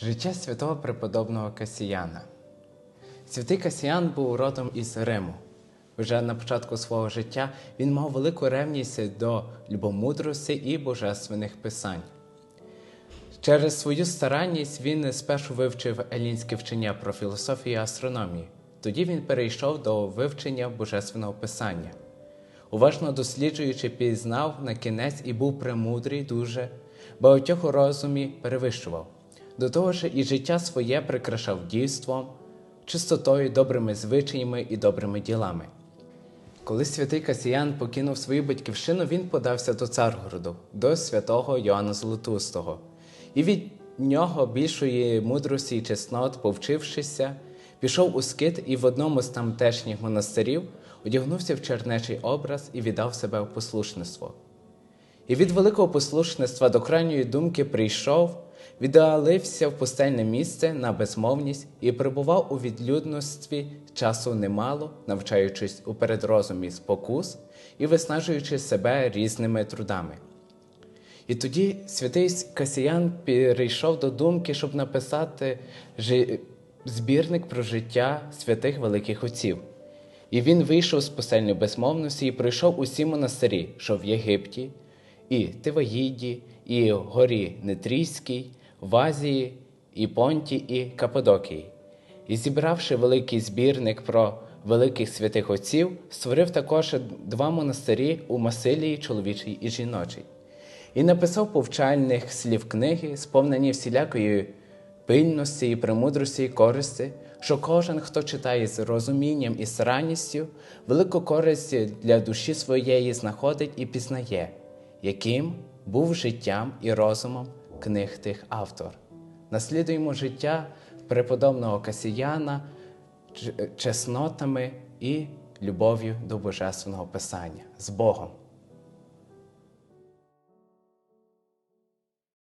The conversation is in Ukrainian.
Життя святого преподобного Касіяна. Святий Касіян був родом із Риму. Вже на початку свого життя він мав велику ревність до любомудрості і божественних писань. Через свою старанність він спершу вивчив елінське вчення про філософію і астрономію. Тоді він перейшов до вивчення божественного писання. Уважно досліджуючи, пізнав на кінець і був премудрий дуже, багатьох у розумі перевищував. До того ж, і життя своє прикрашав дійством, чистотою, добрими звичаями і добрими ділами. Коли святий Касіян покинув свою батьківщину, він подався до Царгороду, до святого Йоанна Золотустого, і від нього більшої мудрості і чеснот, повчившися, пішов у скит і в одному з тамтешніх монастирів одягнувся в чернечий образ і віддав себе в послушництво. І від великого послушництва до крайньої думки прийшов, віддалився в пустельне місце на безмовність і перебував у відлюдності часу немало, навчаючись у передрозумі спокус і виснажуючи себе різними трудами. І тоді святий Касіян перейшов до думки, щоб написати збірник про життя святих великих отців. І він вийшов з пустельної безмовності і пройшов усі монастирі, що в Єгипті, і Тиваїді, і горі Нетрійській, в Азії, і Понті, і Каппадокії. І зібравши великий збірник про великих святих отців, створив також два монастирі у Масилії, чоловічий і жіночий. І написав повчальних слів книги, сповнені всілякої пильності і премудрості і користі, що кожен, хто читає з розумінням і старанністю, велику користь для душі своєї знаходить і пізнає, яким був життям і розумом книг тих автор. Наслідуємо життя преподобного Касіяна чеснотами і любов'ю до Божественного Писання з Богом.